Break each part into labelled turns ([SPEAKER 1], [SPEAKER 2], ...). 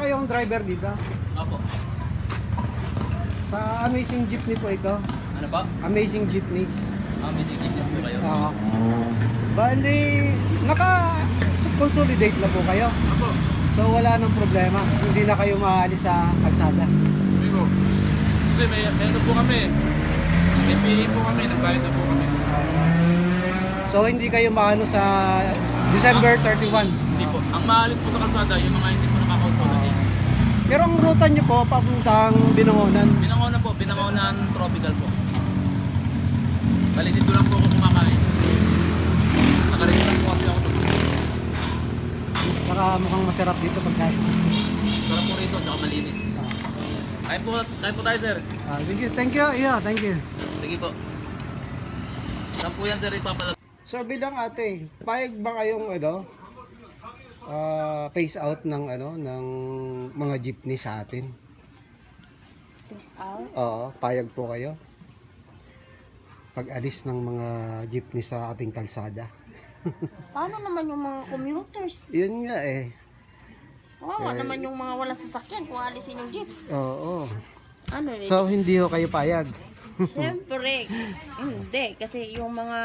[SPEAKER 1] Kaya kayo ang driver dito.
[SPEAKER 2] Opo.
[SPEAKER 1] Sa Amazing Jeepney po ito.
[SPEAKER 2] Ano ba?
[SPEAKER 1] Amazing Jeepneys.
[SPEAKER 2] May sickness po kayo.
[SPEAKER 1] Oo. Bali, naka-consolidate na po kayo.
[SPEAKER 2] Opo.
[SPEAKER 1] So wala nang problema. Hindi na kayo maalis sa kalsada.
[SPEAKER 2] Amigo. Kasi may, may ano po kami. May PA po kami. Nagbayad na po kami.
[SPEAKER 1] So hindi kayo maano sa December 31.
[SPEAKER 2] Hindi po. Ang maalis po sa kalsada, yung mga hindi.
[SPEAKER 1] Pero ang ruta nyo po papuntang Binangonan.
[SPEAKER 2] Binangonan po. Binangonan tropical po. Bali dito lang po ako kumakain. Nakarito lang po kasi ako sa
[SPEAKER 1] Saka mukhang masarap dito pagkain.
[SPEAKER 2] Sarap po rito, tsaka malinis. Kain po, kain po tayo sir.
[SPEAKER 1] Ah, thank you. Thank you. Yeah, thank you.
[SPEAKER 2] Sige po. Saan po yan sir ipapalag?
[SPEAKER 1] So bilang ate, payag ba kayong ano, ah, phase out ng ano ng mga jeepney sa atin?
[SPEAKER 3] Peace out.
[SPEAKER 1] Oo, payag po kayo. Pag alis ng mga jeepney sa ating kalsada.
[SPEAKER 3] Paano naman yung mga commuters?
[SPEAKER 1] Yun nga eh.
[SPEAKER 3] Kawawa
[SPEAKER 1] Eh.
[SPEAKER 3] naman yung mga walang sasakyan kung alisin yung jeep.
[SPEAKER 1] Oo.
[SPEAKER 3] Ano eh?
[SPEAKER 1] So hindi ho kayo payag.
[SPEAKER 3] Siyempre, hindi. Kasi yung mga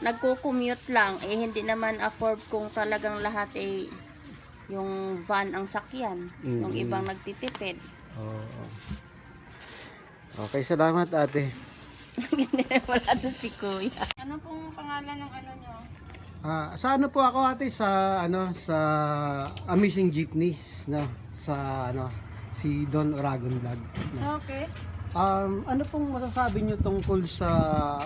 [SPEAKER 3] nagko-commute lang, eh hindi naman afford kung talagang lahat eh yung van ang sakyan. Yung
[SPEAKER 1] Mm.
[SPEAKER 3] ibang nagtitipid.
[SPEAKER 1] Oo. Okay, salamat ate.
[SPEAKER 3] Wala to si kuya. Ano pong pangalan ng ano nyo?
[SPEAKER 1] Ah, sa ano po ako ate sa ano sa Amazing Jeepneys no sa ano si Don Oragon Vlog. no?
[SPEAKER 3] Okay.
[SPEAKER 1] Um, ano pong masasabi niyo tungkol sa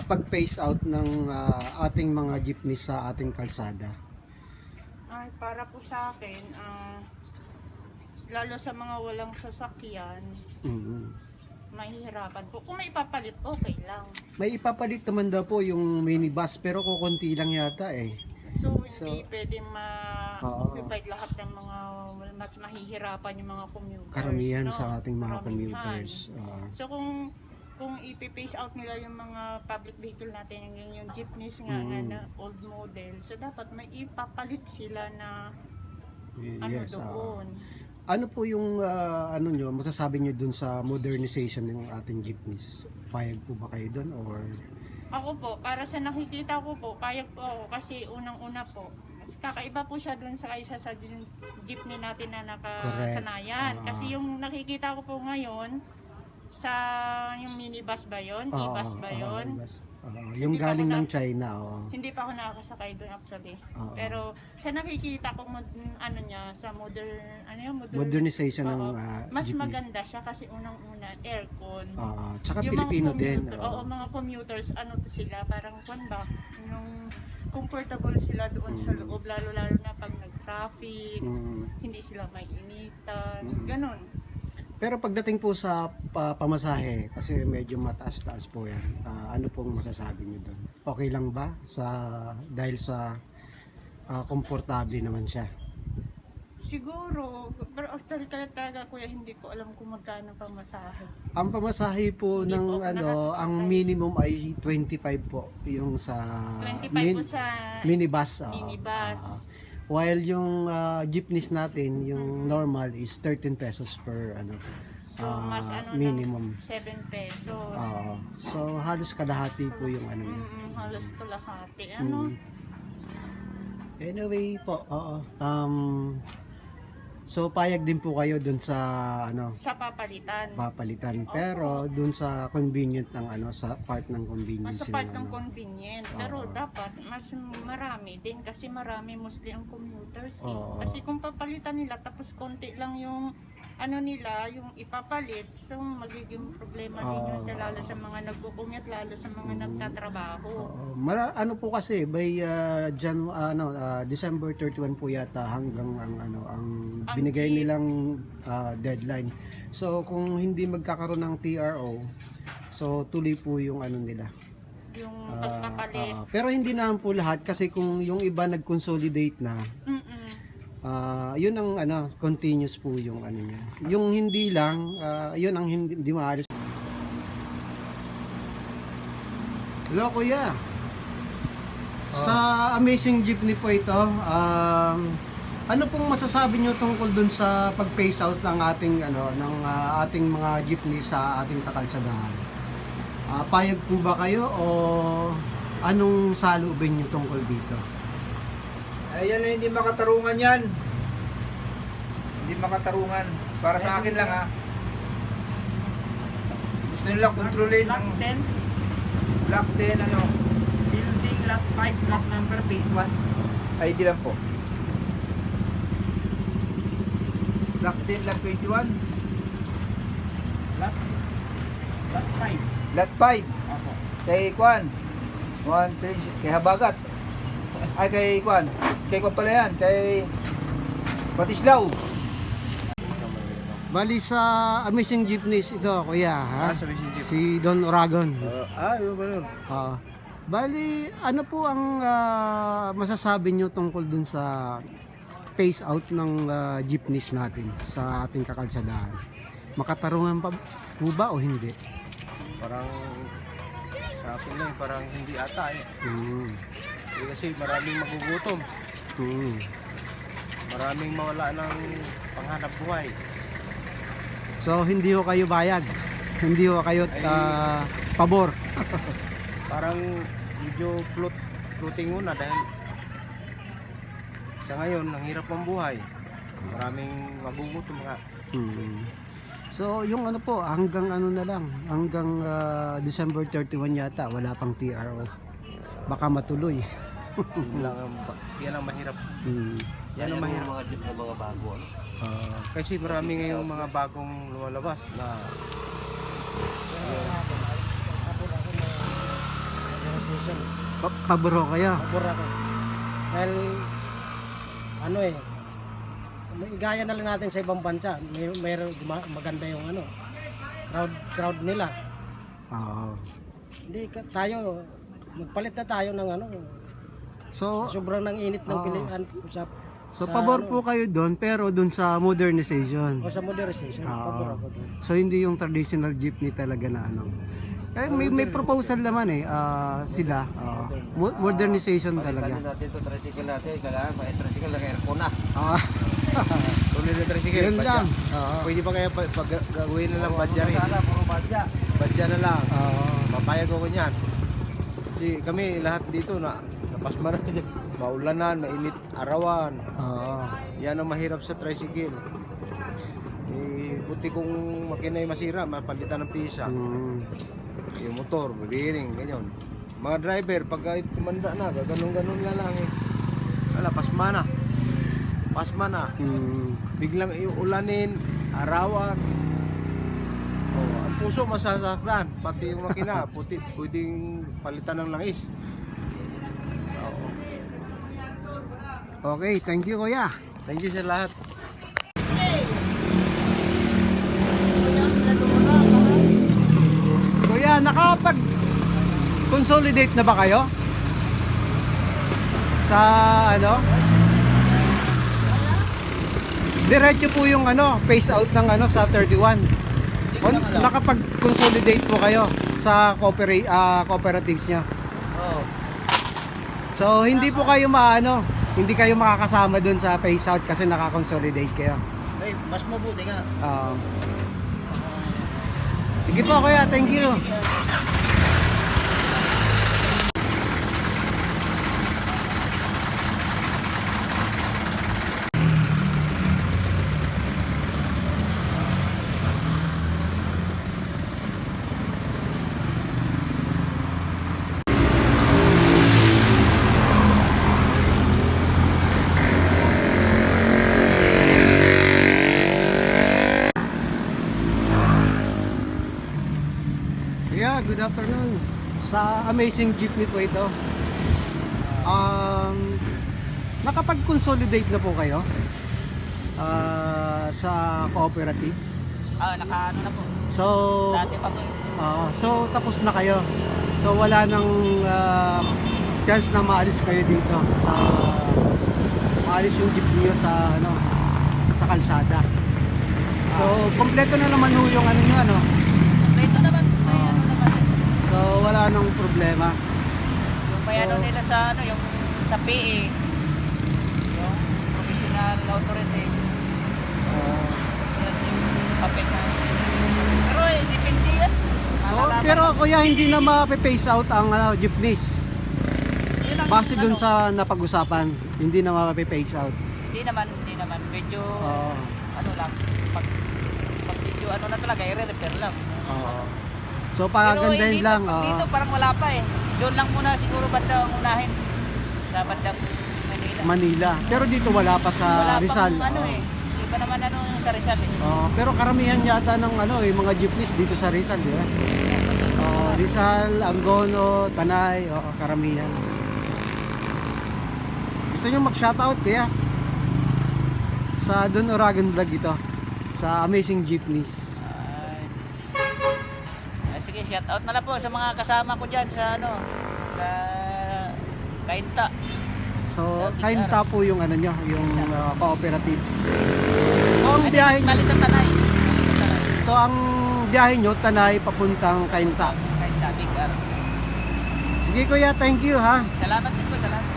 [SPEAKER 1] pag-phase out ng ah, ating mga jeepneys sa ating kalsada?
[SPEAKER 3] Ay, para po sa akin, ah, lalo sa mga walang sasakyan,
[SPEAKER 1] Mhm.
[SPEAKER 3] mahihirapan po. Kung may papalit, okay lang.
[SPEAKER 1] May ipapalit naman daw po yung minibus pero kukunti lang yata eh.
[SPEAKER 3] So, hindi
[SPEAKER 1] So,
[SPEAKER 3] pwede
[SPEAKER 1] Oo.
[SPEAKER 3] ma-occupy lahat ng mga mas mahihirapan yung mga commuters.
[SPEAKER 1] Karamihan
[SPEAKER 3] no?
[SPEAKER 1] sa ating mga
[SPEAKER 3] Karamihan.
[SPEAKER 1] commuters. Ah,
[SPEAKER 3] So, kung kung ipipace out nila yung mga public vehicle natin, yung, yung jeepneys nga, nga
[SPEAKER 1] Mm.
[SPEAKER 3] na old model, so dapat may ipapalit sila na ano
[SPEAKER 1] yes. ah.
[SPEAKER 3] doon.
[SPEAKER 1] ano po yung ah, ano nyo, masasabi nyo dun sa modernization ng ating jeepneys? Payag po ba kayo dun or
[SPEAKER 3] Ako po, para sa nakikita ko po, payag po ako kasi unang-una po, kakaiba po siya dun sa isa sa jeep- jeepney natin na nakasanayan.
[SPEAKER 1] Correct.
[SPEAKER 3] Kasi
[SPEAKER 1] Ah.
[SPEAKER 3] yung nakikita ko po ngayon, sa yung minibus ba yun?
[SPEAKER 1] Oo,
[SPEAKER 3] E-bus ba
[SPEAKER 1] oo,
[SPEAKER 3] yun?
[SPEAKER 1] e-bus. Oo, yung
[SPEAKER 3] pa
[SPEAKER 1] galing
[SPEAKER 3] ako
[SPEAKER 1] ng
[SPEAKER 3] na-
[SPEAKER 1] China, oo.
[SPEAKER 3] Hindi pa ako nakakasakay doon actually.
[SPEAKER 1] Oo.
[SPEAKER 3] Pero sa nakikita ko mod- ano niya sa modern ano yung modern
[SPEAKER 1] modernization ng
[SPEAKER 3] Oo.
[SPEAKER 1] ah,
[SPEAKER 3] mas
[SPEAKER 1] jeepneys.
[SPEAKER 3] maganda siya kasi unang-una aircon.
[SPEAKER 1] Oo, tsaka
[SPEAKER 3] Yung
[SPEAKER 1] Pilipino din.
[SPEAKER 3] commuter-
[SPEAKER 1] oo.
[SPEAKER 3] Oo, mga commuters, ano to sila, parang kwan ba, yung comfortable sila doon sa
[SPEAKER 1] Mm.
[SPEAKER 3] loob, lalo-lalo na pag nag-traffic,
[SPEAKER 1] Mm.
[SPEAKER 3] hindi sila may initan,
[SPEAKER 1] Mm.
[SPEAKER 3] ganun.
[SPEAKER 1] Pero pagdating po sa pa- pamasahe, kasi medyo mataas-taas po yan, ah, ano pong masasabi niyo doon? Okay lang ba? sa Dahil sa ah, komportable naman siya.
[SPEAKER 3] Siguro, pero actually talaga kuya, hindi ko alam kung magkano pa masahe.
[SPEAKER 1] Ang pamasahe po
[SPEAKER 3] Hindi
[SPEAKER 1] ng
[SPEAKER 3] po
[SPEAKER 1] ano, ang minimum ay 25 po yung sa
[SPEAKER 3] 25
[SPEAKER 1] min-
[SPEAKER 3] po sa
[SPEAKER 1] minibus. oo.
[SPEAKER 3] minibus.
[SPEAKER 1] Oo. While yung ah, jeepneys natin, yung normal is 13 pesos per ano
[SPEAKER 3] so,
[SPEAKER 1] ah,
[SPEAKER 3] mas ano
[SPEAKER 1] minimum.
[SPEAKER 3] ng 7 pesos.
[SPEAKER 1] Oo. so halos kalahati po yung ano niya.
[SPEAKER 3] Mm, halos kalahati. Ano?
[SPEAKER 1] Mm. Anyway po, oo. Um, so payag din po kayo dun sa ano
[SPEAKER 3] Sa papalitan.
[SPEAKER 1] papalitan.
[SPEAKER 3] Opo.
[SPEAKER 1] Pero dun sa convenient ng ano sa part ng convenience
[SPEAKER 3] Mas sa part
[SPEAKER 1] ng
[SPEAKER 3] ng
[SPEAKER 1] ano.
[SPEAKER 3] convenient.
[SPEAKER 1] Oo.
[SPEAKER 3] Pero dapat mas marami din kasi marami mostly ang commuters. Eh.
[SPEAKER 1] Oo.
[SPEAKER 3] Kasi kung papalitan nila tapos konti lang yung ano nila, yung ipapalit, so magiging problema din yun sa
[SPEAKER 1] Oo.
[SPEAKER 3] lalo sa mga nagkukumit, lalo sa mga
[SPEAKER 1] Mm.
[SPEAKER 3] nagtatrabaho.
[SPEAKER 1] Oo. Mara, ano po kasi by uh, Jan ano ah, December 31 po yata hanggang ang ano ang
[SPEAKER 3] Ang
[SPEAKER 1] binigay
[SPEAKER 3] jeep.
[SPEAKER 1] nilang ah, deadline. So kung hindi magkakaroon ng TRO, so tuloy po yung ano nila.
[SPEAKER 3] Yung
[SPEAKER 1] Ah,
[SPEAKER 3] pagpapalit.
[SPEAKER 1] ah, pero hindi naman po lahat kasi kung yung iba nag-consolidate na,
[SPEAKER 3] Mm-mm.
[SPEAKER 1] Ah, yun ang ano, continuous po yung ano niya. Yung hindi lang, ah, yun ang hindi, hindi maalis. Hello kuya. Sa Amazing Jeepney po ito, um, Ano pong masasabi nyo tungkol dun sa pag-phase out ng ating ano ng ah, ating mga jeepney sa ating kakalsadahan? Ah, payag po ba kayo o anong salubin nyo tungkol dito?
[SPEAKER 4] Ayan na hindi makatarungan yan. Hindi makatarungan. Para sa akin lang ha. Gusto nila kontrolin ang
[SPEAKER 5] 10,
[SPEAKER 4] block 10 ano.
[SPEAKER 5] building lot 5, block number phase 1.
[SPEAKER 4] ID lang po. Block 10, lot 21.
[SPEAKER 5] Lot, lot 5.
[SPEAKER 4] Lot 5.
[SPEAKER 5] Opo.
[SPEAKER 4] Kay Kwan. 1, 3, kay Habagat. Ay kay Kwan. Kay Kwan pala yan. Kay Patislaw.
[SPEAKER 1] Bali sa Amazing Jeepneys ito, kuya, ha?
[SPEAKER 4] Ah, sa Mission Jeep.
[SPEAKER 1] Si Don Oragon.
[SPEAKER 4] ah, yun ba yun?
[SPEAKER 1] Ah, bali, ano po ang ah, masasabi nyo tungkol dun sa phase out ng ah, jeepneys natin sa ating kakalsadahan? Makatarungan pa po ba o hindi?
[SPEAKER 6] parang sa akin lang, parang hindi ata eh.
[SPEAKER 1] Hmm.
[SPEAKER 6] Eh, Kasi maraming magugutom,
[SPEAKER 1] Hmm.
[SPEAKER 6] maraming mawala ng panghanap buhay.
[SPEAKER 1] So, hindi ho kayo bayag? Hindi ho kayo
[SPEAKER 6] Ay.
[SPEAKER 1] ah, pabor?
[SPEAKER 6] Parang medyo plot, floating muna dahil sa ngayon, ang hirap ang buhay. Maraming magugutom nga.
[SPEAKER 1] Hmm. So, yung ano po, hanggang ano na lang, hanggang ah, December 31 yata, wala pang TRO. Baka matuloy.
[SPEAKER 6] Yun lang ang, ba- yan ang mahirap.
[SPEAKER 1] Hmm.
[SPEAKER 6] Yan ang mahirap.
[SPEAKER 2] mga jeep na mga bago. Ano?
[SPEAKER 1] Ah,
[SPEAKER 6] Kasi marami ngayong mga bagong lumalabas na
[SPEAKER 1] pa- pabor ho kayo?
[SPEAKER 7] Pabor ako. Dahil, ano eh, may- gaya na lang natin sa ibang bansa, may, mayroon guma- maganda yung ano, crowd, crowd nila.
[SPEAKER 1] Oo.
[SPEAKER 7] Hindi ka, tayo, magpalit na tayo ng ano,
[SPEAKER 1] So,
[SPEAKER 7] sobrang nang init ng
[SPEAKER 1] Oo.
[SPEAKER 7] pilihan sa,
[SPEAKER 1] so
[SPEAKER 7] sa
[SPEAKER 1] pabor
[SPEAKER 7] ano,
[SPEAKER 1] po kayo doon pero doon sa modernization.
[SPEAKER 7] o sa modernization,
[SPEAKER 1] Oo.
[SPEAKER 7] pabor ako doon.
[SPEAKER 1] So hindi yung traditional jeepney talaga na ano. Eh, may, may proposal naman eh, ah, sila. mo- modernization talaga.
[SPEAKER 6] natin ito, tricycle natin, kailangan may tricycle lang aircon na.
[SPEAKER 1] Ah,
[SPEAKER 6] Tuloy na tricycle,
[SPEAKER 1] yun
[SPEAKER 6] badya.
[SPEAKER 1] lang. Oo.
[SPEAKER 6] Pwede pa kaya pag, gagawin na lang badya rin?
[SPEAKER 4] Puro badya.
[SPEAKER 6] Badya na lang.
[SPEAKER 1] Oo.
[SPEAKER 6] Papayag ako niyan. Kasi kami lahat dito na napasma na siya. Maulanan, mainit arawan.
[SPEAKER 1] Oo.
[SPEAKER 6] Yan ang mahirap sa tricycle. Eh, buti kung makinay masira, mapalitan ng pisa.
[SPEAKER 1] Mm.
[SPEAKER 6] Yung motor, bearing, ganyan. Mga driver, pag tumanda na, ganon-ganon nga lang eh. Wala, pasma na. Pasma na.
[SPEAKER 1] Mm.
[SPEAKER 6] Biglang iulanin, arawan. Puso masasaktan, pati yung makina, puti, pwedeng palitan ng langis.
[SPEAKER 1] Okay, thank you kuya.
[SPEAKER 6] Thank you sa lahat.
[SPEAKER 1] Kuya, nakapag consolidate na ba kayo? Sa ano? Diretso po yung ano, phase out ng ano sa 31. O, nakapag-consolidate po kayo sa coopera- ah, cooperatives niya.
[SPEAKER 4] Oo.
[SPEAKER 1] So, hindi po kayo maano, hindi kayo makakasama dun sa phase out kasi nakakonsolidate kayo.
[SPEAKER 4] Ay, mas mabuti nga.
[SPEAKER 1] Um, sige po kuya, thank you. Good afternoon. Sa Amazing Jeepney po ito. Um, nakapag-consolidate na po kayo ah, sa cooperatives.
[SPEAKER 5] Ah, naka ano na po.
[SPEAKER 1] So,
[SPEAKER 5] Dati pa po.
[SPEAKER 1] ah, so tapos na kayo. So wala nang ah, chance na maalis kayo dito sa maalis yung jeep niyo sa ano sa kalsada. So, kompleto na naman ho yung ano niyo ano.
[SPEAKER 5] Ano naman.
[SPEAKER 1] So, wala nang problema.
[SPEAKER 5] Yung may ano nila sa ano, yung sa PE. Yung professional na authority. Yung papel na. Pero eh, depende yan.
[SPEAKER 1] So, pero kuya, hindi na ma-face out ang ano, jeepneys. Base dun
[SPEAKER 5] ano,
[SPEAKER 1] sa napag-usapan, hindi na ma-face out.
[SPEAKER 5] Hindi naman, hindi naman. Medyo,
[SPEAKER 1] Oo.
[SPEAKER 5] ano lang, pag, pag medyo ano na talaga, i-repair lang.
[SPEAKER 1] Oo. So,
[SPEAKER 5] Pero
[SPEAKER 1] pagagandahin
[SPEAKER 5] eh, dito,
[SPEAKER 1] lang.
[SPEAKER 5] pag
[SPEAKER 1] oo.
[SPEAKER 5] dito parang wala pa eh. Doon lang muna siguro banda ang unahin. Sa bandang Manila.
[SPEAKER 1] Manila. Pero dito wala pa sa
[SPEAKER 5] wala
[SPEAKER 1] Rizal.
[SPEAKER 5] pang ano
[SPEAKER 1] Oo.
[SPEAKER 5] eh. Di ba naman ano yung sa Rizal eh.
[SPEAKER 1] Oo, pero karamihan yata ng ano, yung mga jeepneys dito sa Rizal, di ba? Oo, Rizal, Angono, Tanay, oo, karamihan. Gusto nyo mag-shoutout kaya? Sa Don Oragon Vlog ito. Sa Amazing Jeepneys.
[SPEAKER 5] Sige, shout out na lang po sa mga kasama ko dyan sa ano, sa Kainta.
[SPEAKER 1] So, kainta po yung ano nyo, yung uh, cooperatives. So, ang biyahe nyo,
[SPEAKER 5] Bali sa Tanay. Bali sa Tanay.
[SPEAKER 1] so, ang biyahe nyo, Tanay, papuntang Kainta.
[SPEAKER 5] Kainta, Big R.
[SPEAKER 1] Sige kuya, thank you ha.
[SPEAKER 5] Salamat din po, salamat.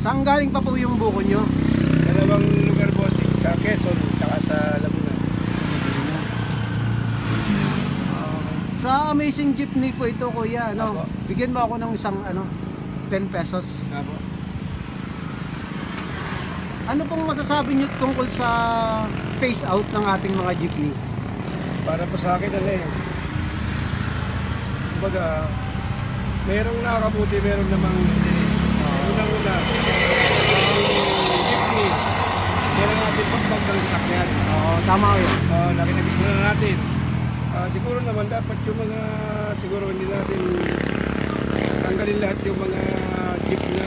[SPEAKER 1] Saan galing pa po yung buko nyo?
[SPEAKER 8] Dalawang lugar boss, sa Quezon, tsaka sa Laguna.
[SPEAKER 1] Sa Amazing Jeepney po ito kuya, ano?
[SPEAKER 8] Apo.
[SPEAKER 1] Bigyan mo ako ng isang ano, 10 pesos.
[SPEAKER 8] Apo.
[SPEAKER 1] Ano pong masasabi nyo tungkol sa phase out ng ating mga jeepneys?
[SPEAKER 8] Para po sa akin, ano eh. Kumbaga, merong nakakabuti, meron namang hindi. Unang-una, ang jeepney, yan ang ating pagbagsang sakyan.
[SPEAKER 1] Oo, tama yun.
[SPEAKER 8] Uh, nakinagis na natin. Ah, siguro naman dapat yung mga, siguro hindi natin tanggalin lahat yung mga jeep na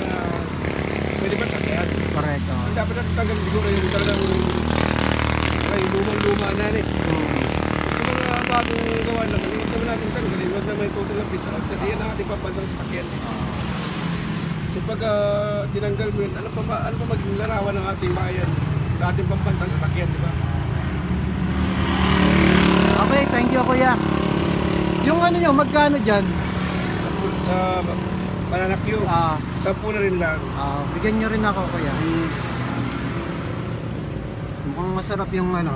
[SPEAKER 8] pwede ba sakyan.
[SPEAKER 1] Correct.
[SPEAKER 8] Ang dapat natin tanggalin siguro yung talagang ay lumang-luma na eh.
[SPEAKER 1] Mm.
[SPEAKER 8] Yung mga bagong gawa naman, naman natin tanggalin, huwag naman total na out kasi yan ang ating papansang sakyan. So pag ah, tinanggal mo yun, ano pa ba, ano pa maging larawan ng ating bayan sa ating pampansang sakyan, di ba?
[SPEAKER 1] Okay, thank you kuya. Yung ano nyo, magkano dyan?
[SPEAKER 8] Sa pananakyo,
[SPEAKER 1] Ah,
[SPEAKER 8] sampu na rin lang.
[SPEAKER 1] ah, bigyan nyo rin ako kuya. Mukhang masarap yung ano,